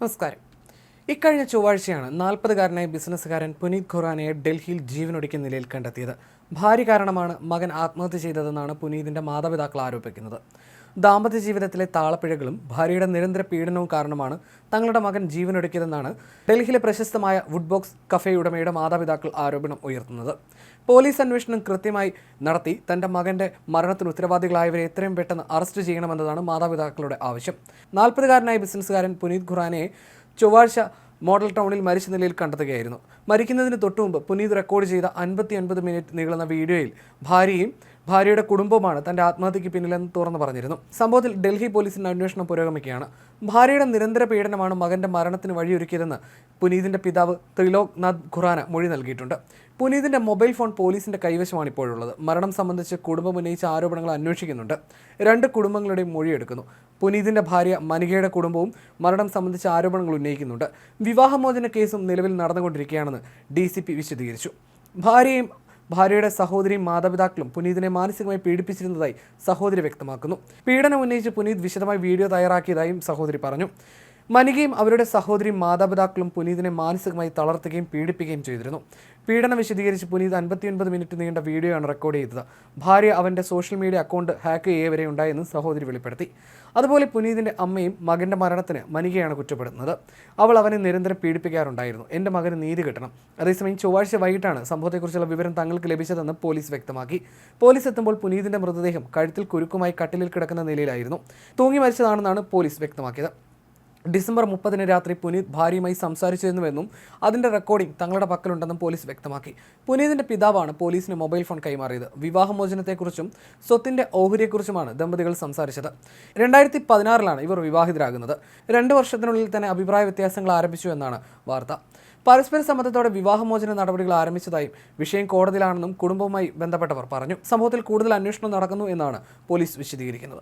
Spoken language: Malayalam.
നമസ്കാരം ഇക്കഴിഞ്ഞ ചൊവ്വാഴ്ചയാണ് നാൽപ്പതുകാരനായ ബിസിനസ്സുകാരൻ പുനീത് ഖുറാനയെ ഡൽഹിയിൽ ജീവനൊടുക്കിയ നിലയിൽ കണ്ടെത്തിയത്. ഭാര്യ കാരണമാണ് മകൻ ആത്മഹത്യ ചെയ്തതെന്നാണ് പുനീതിന്റെ മാതാപിതാക്കൾ ആരോപിക്കുന്നത്. ദാമ്പത്യ ജീവിതത്തിലെ താളപ്പിഴകളും ഭാര്യയുടെ നിരന്തര പീഡനവും കാരണമാണ് തങ്ങളുടെ മകൻ ജീവനൊടുക്കിയതെന്നാണ് ഡൽഹിയിലെ പ്രശസ്തമായ വുഡ് ബോക്സ് കഫേ ഉടമയുടെ മാതാപിതാക്കൾ ആരോപണം ഉയർത്തുന്നത്. പോലീസ് അന്വേഷണം കൃത്യമായി നടത്തി തന്റെ മകന്റെ മരണത്തിന് ഉത്തരവാദികളായവരെ എത്രയും പെട്ടെന്ന് അറസ്റ്റ് ചെയ്യണമെന്നതാണ് മാതാപിതാക്കളുടെ ആവശ്യം. നാൽപ്പതുകാരനായ ബിസിനസ്സുകാരൻ പുനീത് ഖുറാനയെ ചൊവ്വാഴ്ച മോഡൽ ടൗണിൽ മരിച്ച നിലയിൽ കണ്ടെത്തുകയായിരുന്നു. മരിക്കുന്നതിന് തൊട്ടുമുമ്പ് പുനീത് റെക്കോർഡ് ചെയ്ത അൻപത്തി മിനിറ്റ് നീളുന്ന വീഡിയോയിൽ ഭാര്യയും ഭാര്യയുടെ കുടുംബമാണ് തന്റെ ആത്മഹത്യക്ക് പിന്നിലെന്ന് തുറന്നു പറഞ്ഞിരുന്നു. സംഭവത്തിൽ ഡൽഹി പോലീസിന്റെ അന്വേഷണം പുരോഗമിക്കുകയാണ്. ഭാര്യയുടെ നിരന്തര പീഡനമാണ് മകന്റെ മരണത്തിന് വഴിയൊരുക്കിയതെന്ന് പുനീതിന്റെ പിതാവ് ത്രിലോക് നാഥ് ഖുറാന മൊഴി നൽകിയിട്ടുണ്ട്. പുനീതിന്റെ മൊബൈൽ ഫോൺ പോലീസിന്റെ കൈവശമാണ് ഇപ്പോഴുള്ളത്. മരണം സംബന്ധിച്ച് കുടുംബം ഉന്നയിച്ച ആരോപണങ്ങൾ അന്വേഷിക്കുന്നുണ്ട്. രണ്ട് കുടുംബങ്ങളുടെയും മൊഴിയെടുക്കുന്നു. പുനീതിന്റെ ഭാര്യ മനികയുടെ കുടുംബവും മരണം സംബന്ധിച്ച ആരോപണങ്ങൾ ഉന്നയിക്കുന്നുണ്ട്. വിവാഹമോചന കേസും നിലവിൽ നടന്നുകൊണ്ടിരിക്കുകയാണെന്ന് ഡി വിശദീകരിച്ചു. ഭാര്യയും ഭാര്യയുടെ സഹോദരിയും മാതാപിതാക്കളും പുനീതിനെ മാനസികമായി പീഡിപ്പിച്ചിരുന്നതായി സഹോദരി വ്യക്തമാക്കുന്നു. പീഡനം ഉന്നയിച്ച് പുനീത് വിശദമായി വീഡിയോ തയ്യാറാക്കിയതായും സഹോദരി പറഞ്ഞു. മനികയും അവരുടെ സഹോദരിയും മാതാപിതാക്കളും പുനീതിനെ മാനസികമായി തളർത്തുകയും പീഡിപ്പിക്കുകയും ചെയ്തിരുന്നു. പീഡനം വിശദീകരിച്ച് പുനീത് അൻപത്തിയൊൻപത് മിനിറ്റ് നീണ്ട വീഡിയോയാണ് റെക്കോർഡ് ചെയ്തത്. ഭാര്യ അവന്റെ സോഷ്യൽ മീഡിയ അക്കൗണ്ട് ഹാക്ക് ചെയ്യേ വരെ ഉണ്ടായെന്ന് സഹോദരി വെളിപ്പെടുത്തി. അതുപോലെ പുനീതിന്റെ അമ്മയും മകന്റെ മരണത്തിന് മനികയാണ് കുറ്റപ്പെടുന്നത് അവൾ അവനെ നിരന്തരം പീഡിപ്പിക്കാറുണ്ടായിരുന്നു. എന്റെ മകന് നീതി കിട്ടണം. അതേസമയം ചൊവ്വാഴ്ച വൈകിട്ടാണ് സംഭവത്തെക്കുറിച്ചുള്ള വിവരം തങ്ങൾക്ക് ലഭിച്ചതെന്ന് പോലീസ് വ്യക്തമാക്കി. പോലീസ് എത്തുമ്പോൾ പുനീതിന്റെ മൃതദേഹം കഴുത്തിൽ കുരുക്കുമായി കട്ടിലിൽ കിടക്കുന്ന നിലയിലായിരുന്നു. തൂങ്ങി മരിച്ചതാണെന്നാണ് പോലീസ് വ്യക്തമാക്കിയത്. ഡിസംബർ മുപ്പതിന് രാത്രി പുനീത് ഭാര്യയുമായി സംസാരിച്ചിരുന്നുവെന്നും അതിന്റെ റെക്കോർഡിംഗ് തങ്ങളുടെ പക്കലുണ്ടെന്നും പോലീസ് വ്യക്തമാക്കി. പുനീതിന്റെ പിതാവാണ് പോലീസിന് മൊബൈൽ ഫോൺ കൈമാറിയത്. വിവാഹമോചനത്തെക്കുറിച്ചും സ്വത്തിന്റെ ഓഹരിയെക്കുറിച്ചുമാണ് ദമ്പതികൾ സംസാരിച്ചത്. രണ്ടായിരത്തി പതിനാറിലാണ് ഇവർ വിവാഹിതരാകുന്നത്. രണ്ട് വർഷത്തിനുള്ളിൽ തന്നെ അഭിപ്രായ വ്യത്യാസങ്ങൾ ആരംഭിച്ചു എന്നാണ് വാർത്ത. പരസ്പര സമ്മതത്തോടെ വിവാഹമോചന നടപടികൾ ആരംഭിച്ചതായും വിഷയം കോടതിയിലാണെന്നും കുടുംബവുമായി ബന്ധപ്പെട്ടവർ പറഞ്ഞു. സംഭവത്തിൽ കൂടുതൽ അന്വേഷണം നടക്കുന്നു എന്നാണ് പോലീസ് വിശദീകരിക്കുന്നത്.